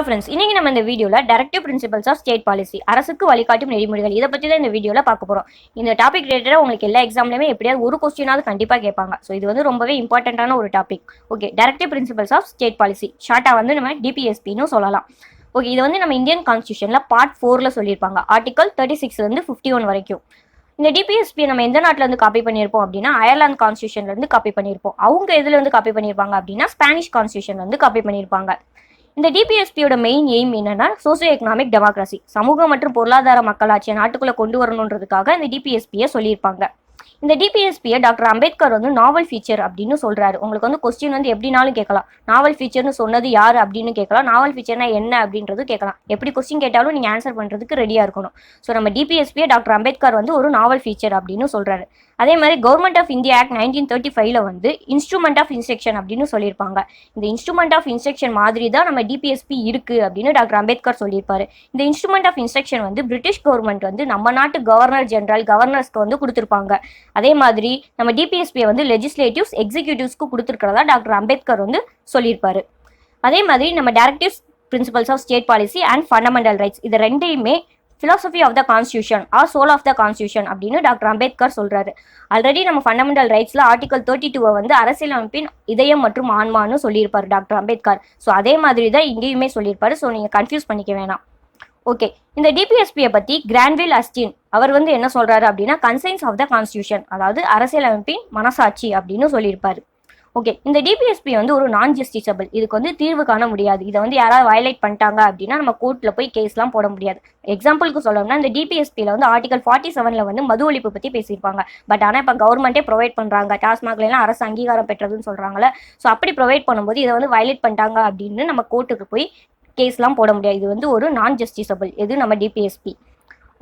Hello friends இன்னைக்கு நம்ம இந்த வீடியோவில் directive principles of state policy அரசுக்கு வழிகாட்டும் நெறிமுறைகள் இதை பற்றி தான் இந்த வீடியோவில் பார்க்க போகிறோம் இந்த டாபிக் ரிலேட்டடாக உங்களுக்கு எல்லா எக்ஸாம்லையுமே எப்படியாவது ஒரு கொஸ்டினாவது கண்டிப்பாக கேட்பாங்க. ஸோ இது வந்து ரொம்பவே இம்பார்ட்டண்ட்டான ஒரு topic okay directive principles of state policy ஷார்ட்டாக வந்து நம்ம டிபிஎஸ்பின்னு சொல்லலாம். ஓகே இது வந்து நம்ம இந்தியன் கான்ஸ்டியூஷனில் பார்ட் ஃபோரில் சொல்லியிருப்பாங்க. ஆர்டிகல் தேர்ட்டி சிக்ஸ்லேருந்து ஃபிஃப்டி ஒன் வரைக்கும். இந்த டிபிஎஸ்பி நம்ம எந்த நாட்டில் இருந்து காப்பி பண்ணியிருப்போம் அப்படின்னா அயர்லாந்து கான்ஸ்டியூஷன்ல இருந்து காப்பி பண்ணியிருப்போம். அவங்க எதுலேருந்து காப்பி பண்ணியிருப்பாங்க அப்படின்னா ஸ்பானிஷ் கான்ஸ்டியூஷன்லேருந்து காப்பி பண்ணியிருப்பாங்க. இந்த டிபிஎஸ்பியோட மெயின் எய்ம் என்னன்னா சோசியோ எக்கனாமிக் டெமோக்ரஸி சமூக மற்றும் பொருளாதார மக்களாட்சியை நாட்டுக்குள்ள கொண்டு வரணுன்றதுக்காக இந்த டிபிஎஸ்பியை சொல்லியிருப்பாங்க. இந்த டிபிஎஸ்பியை டாக்டர் அம்பேத்கர் வந்து நாவல் ஃபீச்சர் அப்படின்னு சொல்கிறாரு உங்களுக்கு வந்து கொஸ்டின் வந்து எப்படினாலும் கேட்கலாம். நாவல் ஃபீச்சர்னு சொன்னது யார் அப்படின்னு கேட்கலாம். நாவல் ஃபீச்சர்னா என்ன அப்படின்றது கேட்கலாம். எப்படி கொஸ்டின் கேட்டாலும் நீங்கள் ஆன்சர் பண்ணுறதுக்கு ரெடியாக இருக்கணும். ஸோ நம்ம டிபிஎஸ்பியை டாக்டர் அம்பேத்கர் வந்து ஒரு நாவல் ஃபீச்சர் அப்படின்னு சொல்கிறாரு அதே மாதிரி government of India act nineteen thirty ஃபைவ்ல வந்து இன்ஸ்ட்ருமெண்ட் ஆஃப் இன்ஸ்ட்ரக்ஷன் அப்படின்னு சொல்லியிருப்பாங்க. இந்த இன்ஸ்ட்ருமெண்ட் ஆஃப் இன்ஸ்ட்ரக்ஷன் மாதிரி தான் நம்ம டிபிஎஸ்பி இருக்கு அப்படின்னு டாக்டர் அம்பேத்கர் சொல்லியிருப்பாரு. இந்த இன்ஸ்ட்ருமெண்ட் ஆஃப் இன்ஸ்ட்ரக்ஷன் வந்து பிரிட்டிஷ் கவர்மெண்ட் வந்து நம்ம நாட்டு கவர்னர் ஜெனரல் கவர்னர்ஸ்க்கு வந்து கொடுத்துருப்பாங்க. அதே மாதிரி நம்ம டிபிஎஸ்பியை வந்து லெஜிஸ்லேட்டிவ்ஸ் எக்ஸிக்யூட்டிவ்ஸ்க்கு கொடுத்துருக்கிறதா டாக்டர் அம்பேத்கர் வந்து சொல்லியிருப்பாரு. அதே மாதிரி நம்ம directives principles of state policy and fundamental rights இது ரெண்டையுமே philosophy of the constitution are soul of the constitution அப்படின்னு டாக்டர் அம்பேத்கர் சொல்றாரு. ஆல்ரெடி நம்ம ஃபண்டமெண்டல் ரைட்ஸ்ல ஆர்டிகல் தேர்ட்டி டூவை வந்து அரசியலமைப்பின் இதயம் மற்றும் ஆன்மான்னு சொல்லியிருப்பாரு டாக்டர் அம்பேத்கர். ஸோ அதே மாதிரி தான் இங்கேயுமே சொல்லியிருப்பாரு. ஸோ நீங்கள் கன்ஃபியூஸ் பண்ணிக்க வேணாம். ஓகே இந்த டிபிஎஸ்பியை பற்றி கிராண்ட்வில் அஸ்டின் அவர் வந்து என்ன சொல்றாரு அப்படின்னா கன்சைன்ஸ் ஆஃப் த கான்ஸ்டியூஷன் அதாவது அரசியலமைப்பின் மனசாட்சி அப்படின்னு சொல்லியிருப்பாரு. ஓகே இந்த டிபிஎஸ்பி வந்து ஒரு நான் ஜஸ்டிசபிள் இதுக்கு வந்து தீர்வு காண முடியாது. இதை வந்து யாராவது வயலேட் பண்ணிட்டாங்க அப்படின்னா நம்ம கோர்ட்டில் போய் கேஸ்லாம் போட முடியாது. எக்ஸாம்பிளுக்கு சொல்லணும்னா இந்த டிபிஎஸ்பியில் வந்து ஆர்டிகல் ஃபார்ட்டி செவனில் வந்து மது ஒழிப்பு பற்றி பேசியிருப்பாங்க. பட் ஆனால் இப்போ கவர்மெண்ட்டே ப்ரொவைட் பண்ணுறாங்க டாஸ்மாக்லாம் அரசு அங்கீகாரம் பெற்றதுன்னு சொல்கிறாங்களே ஸோ அப்படி ப்ரொவைட் பண்ணும்போது இதை வந்து வயலேட் பண்ணிட்டாங்க அப்படின்னு நம்ம கோர்ட்டுக்கு போய் கேஸ்லாம் போட முடியாது. இது வந்து ஒரு நான் ஜஸ்டிசபிள் எது? நம்ம டிபிஎஸ்பி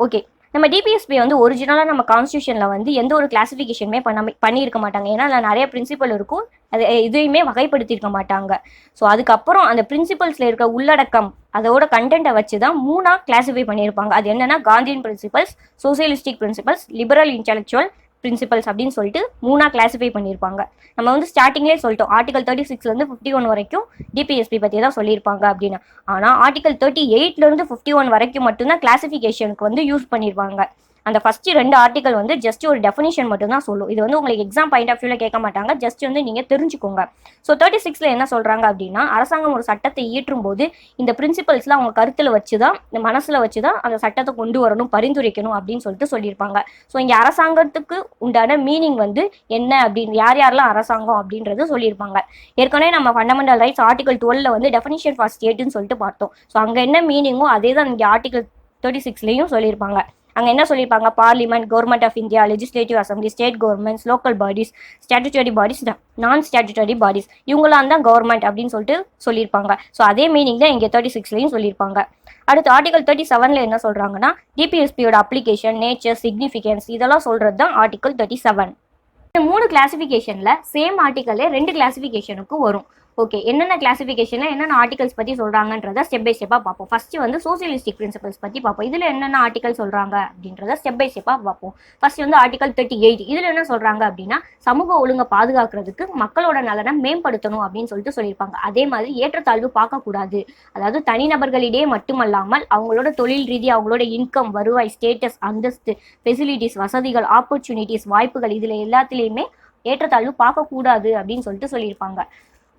ஓகே நம்ம டிபிஎஸ்பி வந்து ஒரிஜினலாக நம்ம கான்ஸ்டியூஷனில் வந்து எந்த ஒரு கிளாசிஃபிகேஷனுமே பண்ண பண்ணியிருக்க மாட்டாங்க. ஏன்னா அதில் நிறைய பிரின்சிபல் இருக்கும். அது இதையுமே வகைப்படுத்தியிருக்க மாட்டாங்க. ஸோ அதுக்கப்புறம் அந்த பிரின்சிபல்ஸில் இருக்க உள்ளடக்கம் அதோட கண்டென்ட்டை வச்சு தான் மூணாக கிளாஸிஃபை பண்ணியிருப்பாங்க. அது என்னன்னா Gandhian principles socialistic principles liberal intellectual principles அப்படின்னு சொல்லிட்டு மூணாக கிளாஸிஃபை பண்ணியிருப்பாங்க. நம்ம வந்து ஸ்டார்டிங்லேயே சொல்லிட்டோம். ஆர்டிகல் தேர்ட்டி சிக்ஸ்லேருந்து ஃபிஃப்டி ஒன் வரைக்கும் டிபிஎஸ்பி பற்றி தான் சொல்லியிருப்பாங்க அப்படின்னு. ஆனால் ஆர்டிகல் தேர்ட்டி எயிட்லேருந்து ஃபிஃப்டி ஒன் வரைக்கும் மட்டும்தான் கிளாஸிஃபிகேஷனுக்கு வந்து யூஸ் பண்ணியிருப்பாங்க அந்த ஃபர்ஸ்ட் ரெண்டு ஆர்டிகல் வந்து ஜஸ்ட் ஒரு டெஃபினிஷன் மட்டும் தான் சொல்லும். இது வந்து உங்களுக்கு எக்ஸாம் பாயிண்ட் ஆஃப் வியூவில் கேட்க மாட்டாங்க. ஜஸ்ட் வந்து நீங்கள் தெரிஞ்சுக்கோங்க. ஸோ தேர்ட்டி சிக்ஸில் என்ன சொல்கிறாங்க அப்படின்னா அரசாங்கம் ஒரு சட்டத்தை இயற்றும் போது இந்த பிரின்சிபல்ஸ்லாம் அவங்க கருத்தில் வச்சு தான் இந்த மனசில் வச்சு தான் அந்த சட்டத்தை கொண்டு வரணும் பரிந்துரைக்கணும் அப்படின்னு சொல்லிட்டு சொல்லியிருப்பாங்க. ஸோ இங்கே அரசாங்கத்துக்கு உண்டான மீனிங் வந்து என்ன அப்படின்னு யார் யாரெல்லாம் அரசாங்கம் அப்படின்றது சொல்லியிருப்பாங்க. ஏற்கனவே நம்ம ஃபண்டமெண்டல் ரைட்ஸ் ஆர்டிகல் டுவெல்ல வந்து டெஃபினிஷன் ஃபார் ஸ்டேட்னு சொல்லிட்டு பார்த்தோம். ஸோ அங்கே என்ன மீனிங்கோ அதே தான் இங்கே ஆர்டிகல் தேர்ட்டி சிக்ஸ்லேயும் சொல்லியிருப்பாங்க. அங்கே என்ன சொல்லியிருப்பாங்க parliament government of India legislative assembly state governments local bodies statutory bodies non statutory bodies இவங்களாம் தான் கவர்மெண்ட் அப்படின்னு சொல்லிட்டு சொல்லியிருப்பாங்க. ஸோ அதே மீனிங் தான் இங்கே தேர்ட்டி சிக்ஸ்லையும் சொல்லியிருப்பாங்க. அடுத்து ஆர்டிகல் தேர்ட்டி செவனில் என்ன சொல்கிறாங்கன்னா டிபிஎஸ்பியோட அப்ளிகேஷன் நேச்சர் சிக்னிஃபிகன்ஸ் இதெல்லாம் சொல்கிறது தான் ஆர்டிகல் தேர்ட்டி செவன் இந்த மூணு கிளாசிஃபிகேஷனில் சேம் ஆர்டிக்கலே ரெண்டு கிளாசிஃபிகேஷனுக்கு வரும். ஓகே என்னென்ன கிளாசிஃபிகேஷனில் என்னென்ன ஆர்டிகல்ஸ் பற்றி சொல்கிறாங்கன்றத ஸ்டெப் பை ஸ்டெப்பாக பார்ப்போம். ஃபஸ்ட்டு வந்து சோசியலிஸ்டிக் பிரின்சிபல்ஸ் பற்றி பார்ப்போம். இதில் என்னென்ன ஆர்டிகல் சொல்கிறாங்க அப்படின்றத ஸ்டெப் பை ஸ்டெப்பாக பார்ப்போம். ஃபர்ஸ்ட் வந்து ஆர்டிகல் தேர்ட்டி எயிட் இதில் என்ன சொல்கிறாங்க அப்படின்னா சமூக ஒழுங்கை பாதுகாக்கிறதுக்கு மக்களோட நலனை மேம்படுத்தணும் அப்படின்னு சொல்லிட்டு சொல்லியிருப்பாங்க. அதே மாதிரி ஏற்றத்தாழ்வு பார்க்கக்கூடாது. அதாவது தனிநபர்களிடையே மட்டுமல்லாமல் அவங்களோட தொழில் ரீதி அவங்களோட இன்கம் வருவாய் ஸ்டேட்டஸ் அந்தஸ்து ஃபெசிலிட்டிஸ் வசதிகள் ஆப்பர்ச்சுனிட்டிஸ் வாய்ப்புகள் இதில் எல்லாத்துலேயுமே ஏற்றத்தாழ்வு பார்க்கக்கூடாது அப்படின்னு சொல்லிட்டு சொல்லியிருப்பாங்க.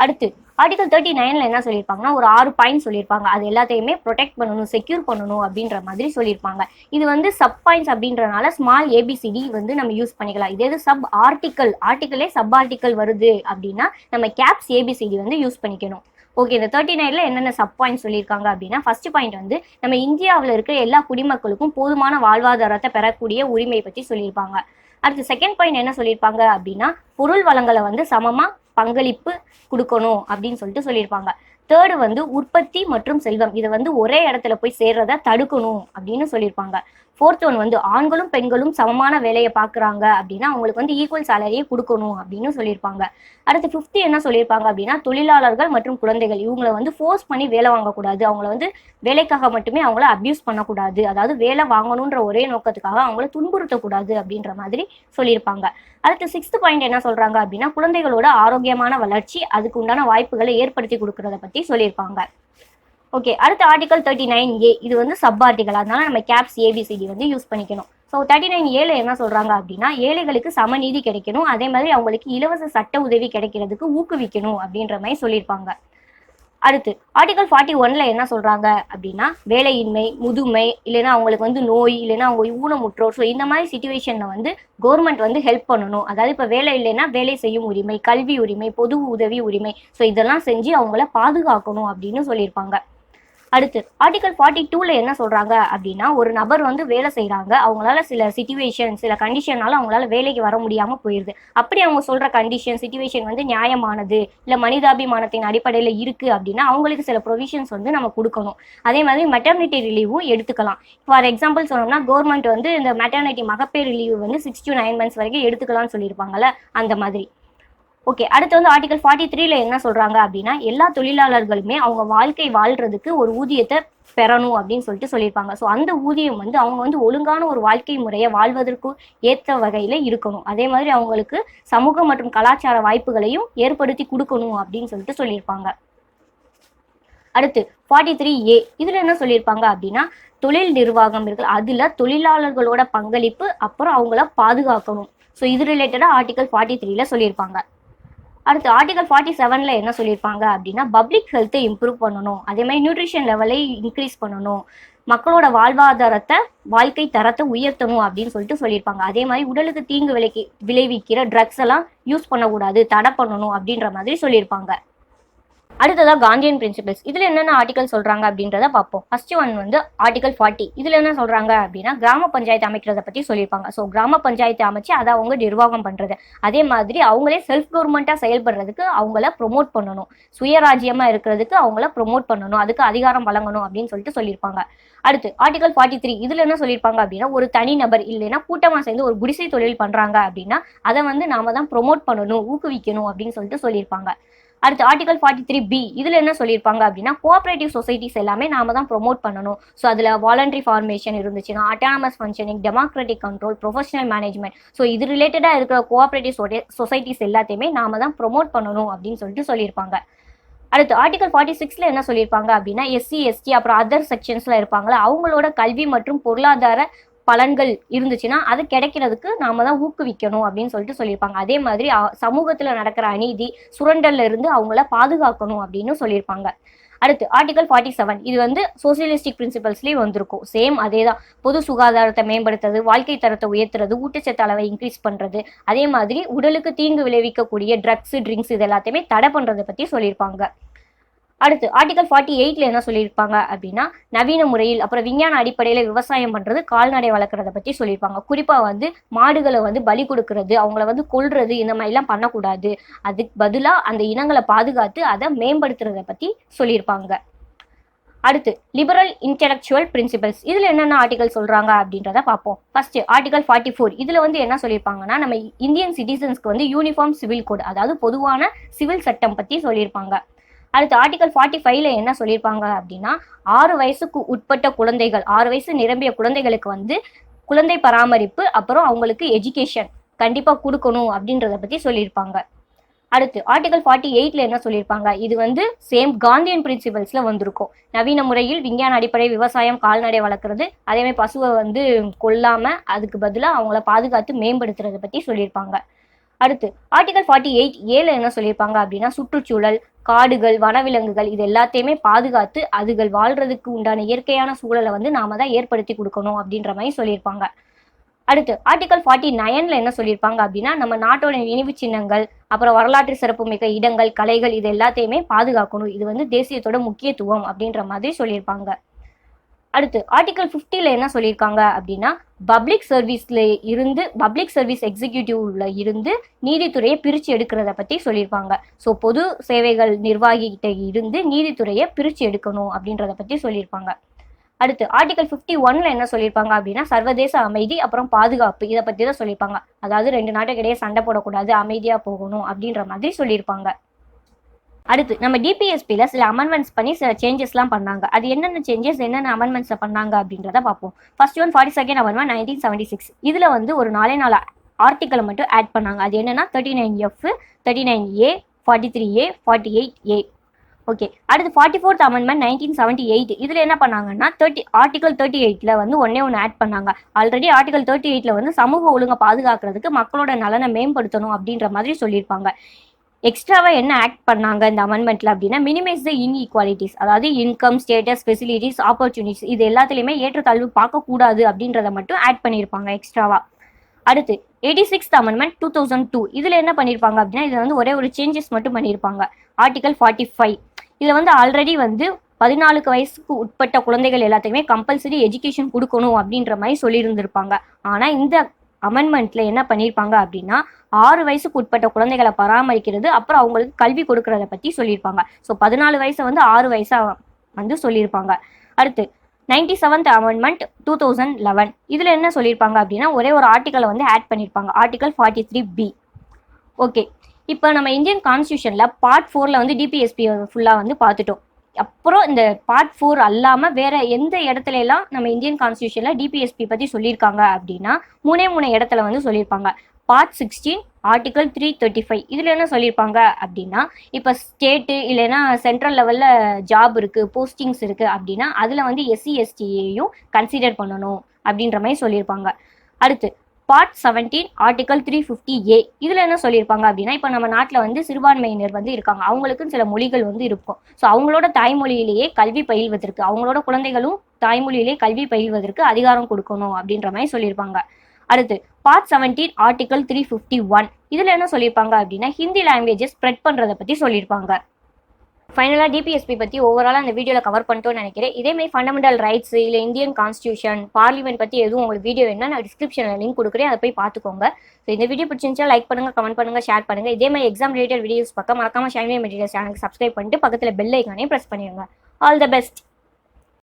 அடுத்து ஆர்டிகல் தேர்ட்டி நைனில் என்ன சொல்லியிருப்பாங்கன்னா ஒரு ஆறு பாயிண்ட் சொல்லியிருப்பாங்க. அது எல்லாத்தையுமே ப்ரொடெக்ட் பண்ணணும் செக்யூர் பண்ணணும் அப்படின்ற மாதிரி சொல்லியிருப்பாங்க. இது வந்து சப் பாயிண்ட்ஸ் அப்படின்றனால ஸ்மால் ஏபிசிடி வந்து நம்ம யூஸ் பண்ணிக்கலாம். இதே இது சப் ஆர்டிக்கல் ஆர்டிக்கலே சப் ஆர்டிக்கல் வருது அப்படின்னா நம்ம கேப்ஸ் ஏபிசிடி வந்து யூஸ் பண்ணிக்கணும். ஓகே இந்த தேர்ட்டி நைனில் என்னென்ன சப் பாயிண்ட் சொல்லியிருக்காங்க அப்படின்னா ஃபர்ஸ்ட் பாயிண்ட் வந்து நம்ம இந்தியாவில் இருக்கிற எல்லா குடிமக்களுக்கும் போதுமான வாழ்வாதாரத்தை பெறக்கூடிய உரிமை பற்றி சொல்லியிருப்பாங்க. அடுத்து செகண்ட் பாயிண்ட் என்ன சொல்லியிருப்பாங்க அப்படின்னா பொருள் வளங்களை வந்து சமமாக பங்களிப்பு கொடுக்கணும் அப்படின்னு சொல்லிட்டு சொல்லியிருப்பாங்க. தேர்டு வந்து உற்பத்தி மற்றும் செல்வம். இதை வந்து ஒரே இடத்துல போய் சேர்றத தடுக்கணும் அப்படின்னு சொல்லியிருப்பாங்க. ஃபோர்த் ஒன் வந்து ஆண்களும் பெண்களும் சமமான வேலையை பார்க்குறாங்க அப்படின்னா அவங்களுக்கு வந்து ஈக்குவல் சேலரியை கொடுக்கணும் அப்படின்னு சொல்லியிருப்பாங்க. அடுத்து ஃபிஃப்த்து என்ன சொல்லியிருப்பாங்க அப்படின்னா தொழிலாளர்கள் மற்றும் குழந்தைகள். இவங்களை வந்து ஃபோர்ஸ் பண்ணி வேலை வாங்கக்கூடாது. அவங்கள வந்து வேலைக்காக மட்டுமே அவங்கள அப்யூஸ் பண்ணக்கூடாது. அதாவது வேலை வாங்கணுன்ற ஒரே நோக்கத்துக்காக அவங்கள துன்புறுத்தக்கூடாது அப்படின்ற மாதிரி சொல்லியிருப்பாங்க. அடுத்து சிக்ஸ்த் பாயிண்ட் என்ன சொல்றாங்க அப்படின்னா குழந்தைகளோட ஆரோக்கியமான வளர்ச்சி அதுக்கு உண்டான வாய்ப்புகளை ஏற்படுத்தி கொடுக்கறத பற்றி சொல்லியிருப்பாங்க ஓகே அடுத்த ஆர்டிகல் தேர்ட்டி நைன் ஏ இது வந்து சப் ஆர்டிகல் அதனால நம்ம கேப்ஸ் ஏபிசிடி வந்து யூஸ் பண்ணிக்கணும். ஸோ தேர்ட்டி நைன் ஏழு என்ன சொல்றாங்க அப்படின்னா ஏழைகளுக்கு சமநீதி கிடைக்கணும் அதே மாதிரி அவங்களுக்கு இலவச சட்ட உதவி கிடைக்கிறதுக்கு ஊக்குவிக்கணும் அப்படின்ற மாதிரி சொல்லியிருப்பாங்க அடுத்து ஆர்டிகல் ஃபார்ட்டி ஒன்ல என்ன சொல்றாங்க? அப்படின்னா வேலையின்மை முதுமை இல்லைன்னா அவங்களுக்கு வந்து நோய் இல்லைன்னா அவங்க ஊனமுற்றோர். ஸோ இந்த மாதிரி சுச்சுவேஷன்ல வந்து கவர்மெண்ட் வந்து ஹெல்ப் பண்ணணும். அதாவது இப்போ வேலை இல்லைன்னா வேலை செய்யும் உரிமை கல்வி உரிமை பொது உதவி உரிமை. ஸோ இதெல்லாம் செஞ்சு அவங்கள பாதுகாக்கணும் அப்படின்னு சொல்லியிருப்பாங்க. அடுத்து ஆர்டிகல் ஃபார்ட்டி டூல என்ன சொல்றாங்க அப்படின்னா ஒரு நபர் வந்து வேலை செய்கிறாங்க அவங்களால சில சுச்சுவேஷன் சில கண்டிஷனால அவங்களால வேலைக்கு வர முடியாம போயிருது. அப்படி அவங்க சொல்ற கண்டிஷன் சுச்சுவேஷன் வந்து நியாயமானது இல்ல மனிதாபிமானத்தின் அடிப்படையில இருக்கு அப்படின்னா அவங்களுக்கு சில ப்ரொவிஷன்ஸ் வந்து நம்ம கொடுக்கணும். அதே மாதிரி மெட்டர்னிட்டி ரிலீவும் எடுத்துக்கலாம். ஃபார் எக்ஸாம்பிள் சொன்னோம்னா கவர்மெண்ட் வந்து இந்த மெட்டர்னிட்டி மகப்பேறு ரிலீவ் வந்து சிக்ஸ் டு நைன் மந்த்ஸ் வரைக்கும் எடுத்துக்கலாம்னு சொல்லியிருப்பாங்கல்ல அந்த மாதிரி. ஓகே அடுத்து வந்து ஆர்டிகல் ஃபார்ட்டி த்ரீல என்ன சொல்றாங்க அப்படின்னா எல்லா தொழிலாளர்களுமே அவங்க வாழ்க்கை வாழ்றதுக்கு ஒரு ஊதியத்தை பெறணும் அப்படின்னு சொல்லிட்டு சொல்லியிருப்பாங்க. ஸோ அந்த ஊதியம் வந்து அவங்க வந்து ஒழுங்கான ஒரு வாழ்க்கை முறையை வாழ்வதற்கு ஏற்ற வகையில் இருக்கணும். அதே மாதிரி அவங்களுக்கு சமூக மற்றும் கலாச்சார வாய்ப்புகளையும் ஏற்படுத்தி கொடுக்கணும் அப்படின்னு சொல்லிட்டு சொல்லியிருப்பாங்க. அடுத்து ஃபார்ட்டி த்ரீ ஏ இதில் என்ன சொல்லியிருப்பாங்க அப்படின்னா தொழில் நிர்வாகம் இருக்கு அதில் தொழிலாளர்களோட பங்களிப்பு அப்புறம் அவங்கள பாதுகாக்கணும். ஸோ இது ரிலேட்டடாக ஆர்டிகல் ஃபார்ட்டி த்ரீல சொல்லியிருப்பாங்க. அடுத்து ஆர்டிகல் ஃபார்ட்டி செவனில் என்ன சொல்லியிருப்பாங்க அப்படின்னா பப்ளிக் ஹெல்த்தை இம்ப்ரூவ் பண்ணணும். அதே மாதிரி நியூட்ரிஷன் லெவலை இன்க்ரீஸ் பண்ணணும். மக்களோட வாழ்வாதாரத்தை வாழ்க்கை தரத்தை உயர்த்தணும் அப்படின்னு சொல்லிட்டு சொல்லியிருப்பாங்க. அதே மாதிரி உடலுக்கு தீங்கு விளைக்கி விளைவிக்கிற ட்ரக்ஸ் எல்லாம் யூஸ் பண்ணக்கூடாது தடை பண்ணணும் அப்படின்ற மாதிரி சொல்லியிருப்பாங்க. அடுத்ததான் காந்தியன் பிரின்சிபல்ஸ் இதுல என்னென்ன ஆர்டிகல் சொல்றாங்க அப்படின்றத பார்ப்போம். ஃபர்ஸ்ட் ஒன் வந்து ஆர்டிகல் ஃபார்ட்டி இதுல என்ன சொல்றாங்க அப்படின்னா கிராம பஞ்சாயத்து அமைக்கிறத பத்தி சொல்லியிருப்பாங்க. ஸோ கிராம பஞ்சாயத்து அமைச்சு அதை அவங்க நிர்வாகம் பண்றது. அதே மாதிரி அவங்களே செல்ஃப் கவர்மெண்டா செயல்படுறதுக்கு அவங்கள ப்ரொமோட் பண்ணணும். சுயராஜ்யமா இருக்கிறதுக்கு அவங்கள ப்ரொமோட் பண்ணணும். அதுக்கு அதிகாரம் வழங்கணும் அப்படின்னு சொல்லிட்டு சொல்லியிருப்பாங்க. அடுத்து ஆர்டிகல் ஃபார்ட்டி த்ரீ இதுல என்ன சொல்லியிருப்பாங்க அப்படின்னா ஒரு தனிநபர் இல்லைன்னா கூட்டமா சேர்ந்து ஒரு குடிசை தொழில் பண்றாங்க அப்படின்னா அதை வந்து நாம தான் ப்ரொமோட் பண்ணணும் ஊக்குவிக்கணும் அப்படின்னு சொல்லிட்டு சொல்லியிருப்பாங்க. அடுத்து ஆர்டிகல் ஃபார்ட்டி த்ரீ பி இதில் என்ன சொல்லியிருப்பாங்க அப்படின்னா கோஆப்ரேட்டிவ் சொசைட்டிஸ் எல்லாமே நாம தான் ப்ரொமோட் பண்ணணும். ஸோ அதில் வாலண்டரி ஃபார்மேஷன் இருந்துச்சுன்னா autonomous functioning democratic control professional management so இது ரிலேட்டடாக இருக்கிற கோஆப்ரேட்டிவ் சொசைட்டிஸ் எல்லாத்தையுமே நாம தான் ப்ரொமோட் பண்ணணும் அப்படின்னு சொல்லிட்டு சொல்லியிருப்பாங்க. அடுத்து ஆர்டிகல் ஃபார்ட்டி சிக்ஸில் என்ன சொல்லியிருப்பாங்க அப்படின்னா எஸ்சி எஸ்டி அப்புறம் அதர் செக்ஷன்ஸ்ல இருப்பாங்களா அவங்களோட கல்வி மற்றும் பொருளாதார பலன்கள் இருந்துச்சுன்னா அது கிடைக்கிறதுக்கு நாம தான் ஊக்குவிக்கணும் அப்படின்னு சொல்லிட்டு சொல்லியிருப்பாங்க. அதே மாதிரி சமூகத்தில் சமூகத்துல நடக்கிற அநீதி சுரண்டல்ல இருந்து அவங்கள பாதுகாக்கணும் அப்படின்னு சொல்லியிருப்பாங்க. அடுத்து ஆர்டிகல் ஃபார்ட்டி செவன் இது வந்து சோசியலிஸ்டிக் பிரின்சிபல்ஸ்லேயும் வந்திருக்கும். சேம் அதே தான் பொது சுகாதாரத்தை மேம்படுத்துறது வாழ்க்கை தரத்தை உயர்த்துறது ஊட்டச்சத்து அளவை இன்க்ரீஸ் பண்ணுறது அதே மாதிரி உடலுக்கு தீங்கு விளைவிக்கக்கூடிய ட்ரக்ஸ் ட்ரிங்க்ஸ் இது எல்லாத்தையுமே தடை பண்ணுறதை பற்றி சொல்லியிருப்பாங்க. அடுத்து ஆர்டிகல் ஃபார்ட்டி எயிட்ல என்ன சொல்லியிருப்பாங்க அப்படின்னா நவீன முறையில் அப்புறம் விஞ்ஞான அடிப்படையில் விவசாயம் பண்றது கால்நடை வளர்க்குறத பத்தி சொல்லியிருப்பாங்க. குறிப்பா வந்து மாடுகளை வந்து பலி கொடுக்கறது அவங்கள வந்து கொள்றது இந்த மாதிரிலாம் பண்ணக்கூடாது. அதுக்கு பதிலா அந்த இனங்களை பாதுகாத்து அதை மேம்படுத்துறத பத்தி சொல்லியிருப்பாங்க. அடுத்து லிபரல் இன்டெலெக்சுவல் பிரின்சிபல்ஸ் இதுல என்னென்ன ஆர்டிகல் சொல்றாங்க அப்படின்றத பார்ப்போம். ஃபர்ஸ்ட் ஆர்டிகல் ஃபார்ட்டி ஃபோர் இதுல வந்து என்ன சொல்லியிருப்பாங்கன்னா நம்ம இந்தியன் சிட்டிசன்ஸ்க்கு வந்து யூனிஃபார்ம் சிவில் கோட் அதாவது பொதுவான சிவில் சட்டம் பத்தி சொல்லியிருப்பாங்க. அடுத்து ஆர்டிகல் ஃபார்ட்டி ஃபைவ்ல என்ன சொல்லியிருப்பாங்க அப்படின்னா ஆறு வயசுக்கு உட்பட்ட குழந்தைகள் ஆறு வயசு நிரம்பிய குழந்தைகளுக்கு வந்து குழந்தை பராமரிப்பு அப்புறம் அவங்களுக்கு எஜுகேஷன் கண்டிப்பா கொடுக்கணும் அப்படின்றத பத்தி சொல்லியிருப்பாங்க. அடுத்து ஆர்டிகல் ஃபார்ட்டி எயிட்ல என்ன சொல்லியிருப்பாங்க? இது வந்து சேம் காந்தியன் பிரின்சிபல்ஸ்ல வந்திருக்கும். நவீன முறையில் விஞ்ஞான அடிப்படை விவசாயம் கால்நடை வளர்க்குறது அதேமாதிரி பசுவை வந்து கொல்லாம அதுக்கு பதிலாக அவங்கள பாதுகாத்து மேம்படுத்துறத பத்தி சொல்லியிருப்பாங்க. அடுத்து ஆர்டிகல் ஃபார்ட்டி எயிட் ஏல என்ன சொல்லியிருப்பாங்க அப்படின்னா சுற்றுச்சூழல் காடுகள் வனவிலங்குகள் இது எல்லாத்தையுமே பாதுகாத்து அதுகள் வாழ்றதுக்கு உண்டான இயற்கையான சூழலை வந்து நாம தான் ஏற்படுத்தி கொடுக்கணும் அப்படின்ற மாதிரி சொல்லியிருப்பாங்க. அடுத்து ஆர்டிகல் ஃபார்ட்டி நைன்ல என்ன சொல்லியிருப்பாங்க அப்படின்னா நம்ம நாட்டோட நினைவு சின்னங்கள் அப்புறம் வரலாற்று சிறப்புமிக்க இடங்கள் கலைகள் இது எல்லாத்தையுமே பாதுகாக்கணும். இது வந்து தேசியத்தோட முக்கியத்துவம் அப்படின்ற மாதிரி சொல்லியிருப்பாங்க. அடுத்து ஆர்டிகல் ஃபிஃப்டியில் என்ன சொல்லியிருக்காங்க அப்படின்னா பப்ளிக் சர்வீஸில் இருந்து பப்ளிக் சர்வீஸ் எக்ஸிக்யூட்டிவ்ல இருந்து நீதித்துறையை பிரித்து எடுக்கிறத பற்றி சொல்லியிருப்பாங்க ஸோ பொது சேவைகள் நிர்வாகிகிட்ட இருந்து நீதித்துறையை பிரித்து எடுக்கணும் அப்படின்றத பற்றி சொல்லியிருப்பாங்க அடுத்து ஆர்டிகல் ஃபிஃப்டி ஒன்ல என்ன சொல்லியிருப்பாங்க அப்படின்னா சர்வதேச அமைதி அப்புறம் பாதுகாப்பு இதை பற்றி தான் சொல்லியிருப்பாங்க. அதாவது ரெண்டு நாட்டுக்கிடையே சண்டை போடக்கூடாது அமைதியாக போகணும் அப்படின்ற மாதிரி சொல்லியிருப்பாங்க. அடுத்து நம்ம டிபிஎஸ்பியில் சில அமெண்ட்மெண்ட்ஸ் பண்ணி சில சேஞ்சஸ்லாம் பண்ணாங்க. அது என்னென்ன சேஞ்சஸ் என்னென்ன அமெண்ட்மெண்ட்ஸை பண்ணாங்க அப்படின்றத பார்ப்போம். First one forty second amendment nineteen seventy six இதில் வந்து ஒரு நாலே நாலு ஆர்டிக்கலை மட்டும் ஆட் பண்ணாங்க. அது என்னன்னா thirty nine F thirty nine A forty three A forty eight A okay அடுத்து forty fourth amendment nineteen seventy eight இதில் என்ன பண்ணாங்கன்னா தேர்ட்டி ஆர்டிகல் தேர்ட்டி எயிட்டில் வந்து ஒன்னே ஒன்று ஆட் பண்ணாங்க. ஆல்ரெடி ஆர்டிகல் தேர்ட்டி எயிட்டில் வந்து சமூக ஒழுங்கை பாதுகாக்கிறதுக்கு மக்களோட நலனை மேம்படுத்தணும் அப்படின்ற மாதிரி சொல்லியிருப்பாங்க. எக்ஸ்ட்ராவாக என்ன ஆக்ட் பண்ணாங்க இந்த அமெண்ட்மெண்ட்டில் அப்படின்னா மினிமைஸ் த இன்இக்வாலிட்டிஸ் அதாவது இன்கம் ஸ்டேட்டஸ் ஃபெசிலிட்டிஸ் ஆப்பர்ச்சுனிட்டிஸ் இது எல்லாத்துலேயுமே ஏற்றத்தாழ்வு பார்க்கக்கூடாது அப்படின்றத மட்டும் ஆட் பண்ணியிருப்பாங்க எக்ஸ்ட்ராவாக அடுத்து eighty sixth amendment two thousand two இதில் என்ன பண்ணியிருப்பாங்க அப்படின்னா இதில் வந்து ஒரே ஒரு சேஞ்சஸ் மட்டும் பண்ணியிருப்பாங்க. ஆர்டிகல் ஃபார்ட்டி ஃபைவ் இதில் வந்து ஆல்ரெடி வந்து பதினாலுக்கு வயசுக்கு உட்பட்ட குழந்தைகள் எல்லாத்துக்குமே கம்பல்சரி எஜுகேஷன் கொடுக்கணும் அப்படின்ற மாதிரி சொல்லியிருந்திருப்பாங்க. ஆனால் இந்த அமெண்ட்மெண்ட்டில் என்ன பண்ணியிருப்பாங்க அப்படின்னா ஆறு வயசுக்கு உட்பட்ட குழந்தைகளை பராமரிக்கிறது அப்புறம் அவங்களுக்கு கல்வி கொடுக்கறத பற்றி சொல்லியிருப்பாங்க ஸோ பதினாலு வயசை வந்து ஆறு வயசாக வந்து சொல்லியிருப்பாங்க அடுத்து ninety seventh amendment two thousand eleven இதில் என்ன சொல்லியிருப்பாங்க அப்படின்னா ஒரே ஒரு ஆர்டிக்கலை வந்து ஆட் பண்ணியிருப்பாங்க article forty three B okay இப்போ நம்ம இந்தியன் கான்ஸ்டியூஷனில் பார்ட் ஃபோரில் வந்து டிபிஎஸ்பி ஃபுல்லாக வந்து பார்த்துட்டோம். அப்புறம் இந்த பார்ட் ஃபோர் அல்லாமல் வேற எந்த இடத்துல எல்லாம் நம்ம இந்தியன் கான்ஸ்டியூஷனில் டிபிஎஸ்பி பற்றி சொல்லியிருக்காங்க அப்படின்னா மூணே மூணு இடத்துல வந்து சொல்லியிருப்பாங்க. Part sixteen article three thirty five இதில் என்ன சொல்லியிருப்பாங்க அப்படின்னா இப்போ ஸ்டேட்டு இல்லைன்னா சென்ட்ரல் லெவலில் ஜாப் இருக்குது போஸ்டிங்ஸ் இருக்குது அப்படின்னா அதில் வந்து எஸ்சி எஸ்டியையும் கன்சிடர் பண்ணணும் அப்படின்ற மாதிரி சொல்லியிருப்பாங்க. அடுத்து part seventeen article three fifty A இதில் என்ன சொல்லியிருப்பாங்க அப்படின்னா இப்போ நம்ம நாட்டில் வந்து சிறுபான்மையினர் வந்து இருக்காங்க. அவங்களுக்குன்னு சில மொழிகள் வந்து இருக்கும். ஸோ அவங்களோட தாய்மொழியிலேயே கல்வி பயில்வதற்கு அவங்களோட குழந்தைகளும் தாய்மொழியிலேயே கல்வி பயில்வதற்கு அதிகாரம் கொடுக்கணும் அப்படின்ற மாதிரி சொல்லியிருப்பாங்க. அடுத்து part seventeen article three fifty one இதில் என்ன சொல்லியிருப்பாங்க அப்படின்னா ஹிந்தி லாங்குவேஜை ஸ்ப்ரெட் பண்ணுறதை பற்றி சொல்லியிருப்பாங்க. ஃபைனலாக டிபிஎஸ்பி பற்றி ஓவராலாக அந்த வீடியோவில் கவர் பண்ணிட்டோம்னு நினைக்கிறேன். இதேமாதிரி ஃபண்டமெண்டல் ரைட்ஸ் இல்லை இந்தியன் கான்ஸ்டியூஷன் பார்லிமெண்ட் பற்றி எதுவும் உங்களுக்கு வீடியோ வேணா நான் டிஸ்கிரிப்ஷனில் லிங்க் கொடுக்குறேன். அதை போய் பார்த்துக்கோங்க. ஸோ இந்த வீடியோ பிடிச்சிருந்துச்சா லைக் பண்ணுங்கள் கமெண்ட் பண்ணுங்கள் ஷேர் பண்ணுங்கள் இதே மாதிரி எக்ஸாம் ரிலேட்டட் வீடியோஸ் பக்கம் மறக்காம ஷைனி மெட்டீரியல் சேனலுக்கு சப்ஸ்கிரைப் பண்ணிட்டு பக்கத்தில் பெல் ஐக்கானே ப்ரெஸ் பண்ணிடுங்க. All the best